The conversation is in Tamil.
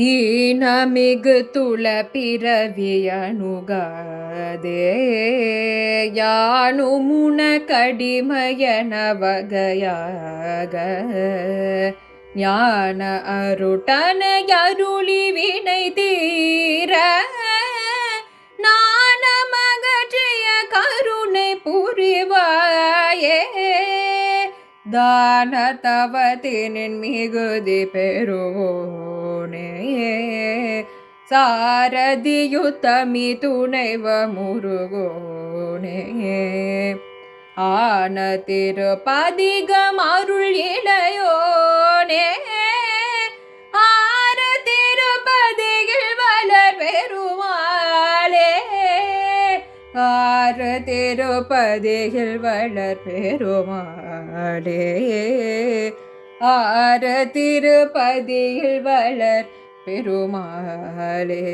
ஈனமிகு துள பிறவியணுகாதே யானு முன கடிமயனவகையாக ஞான அருட்டன அருளி வினை தான தவத்தினின் மிகுதி பெறுவோனே சாரதியுத்தமி துணைவ முருகோனே ஆன திருப்பதிகம் அருள் ஆர திருப்பதியில் வளர் பெருமாடே ஆர திருப்பதியில் வளர் பெருமாளே.